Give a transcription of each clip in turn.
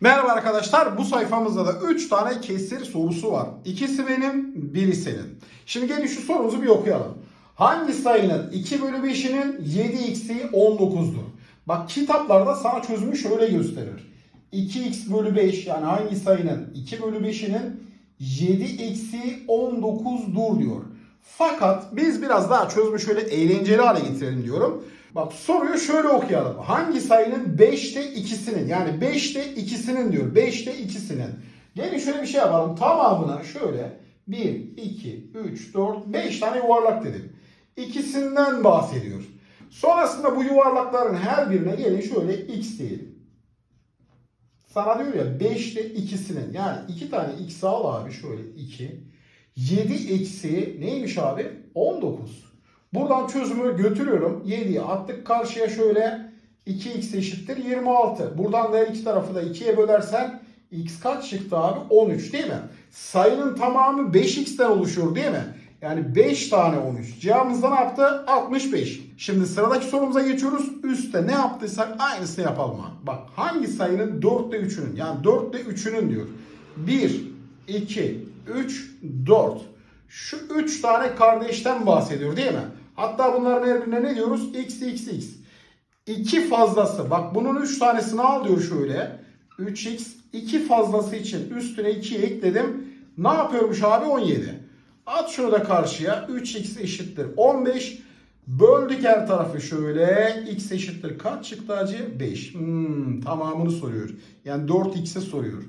Merhaba arkadaşlar. Bu sayfamızda da 3 tane kesir sorusu var. İkisi benim, biri senin. Şimdi gelin şu sorumuzu bir okuyalım. Hangi sayının 2 bölü 5'inin 7x'i 19'dur? Bak kitaplarda sana çözümü şöyle gösterir. 2x bölü 5 yani hangi sayının 2 bölü 5'inin 7x'i 19'dur diyor. Fakat biz biraz daha çözümü şöyle eğlenceli hale getirelim diyorum. Bak soruyu şöyle okuyalım. Hangi sayının 5'te 2'sinin yani 5'te 2'sinin diyor. 5'te 2'sinin. Gelin şöyle bir şey yapalım. Tamamına şöyle 1, 2, 3, 4, 5 tane yuvarlak dedim. İkisinden bahsediyor. Sonrasında bu yuvarlakların her birine gelin şöyle x diyelim. Sana diyor ya 5'te 2'sinin yani 2 tane x al abi şöyle 2. 7 eksi neymiş abi? 19. Buradan çözümü götürüyorum. 7'yi attık karşıya şöyle 2x eşittir 26. Buradan da iki tarafı da 2'ye bölersen x kaç çıktı abi? 13 değil mi? Sayının tamamı 5x'ten oluşuyor değil mi? Yani 5 tane 13. Cevabımız da ne yaptı? 65. Şimdi sıradaki sorumuza geçiyoruz. Üstte ne yaptıysak aynısını yapalım abi. Bak hangi sayının 4'te 3'ünün yani 4'te 3'ünün diyor. 1, 2, 3, 4. Şu 3 tane kardeşten bahsediyor değil mi? Hatta bunların her birine ne diyoruz? X, X, X. 2 fazlası. Bak bunun 3 tanesini al diyor şöyle. 3x 2 fazlası için üstüne 2'yi ekledim. Ne yapıyormuş abi? 17. At şunu da karşıya. 3x eşittir 15. Böldük her tarafı şöyle. x eşittir kaç çıktı acı? 5. Hmm, tamamını soruyor. Yani 4x'e soruyor.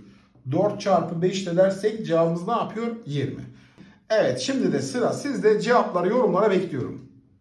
4 çarpı 5 de dersek cevabımız ne yapıyor? 20. Evet şimdi de sıra sizde cevapları yorumlara bekliyorum.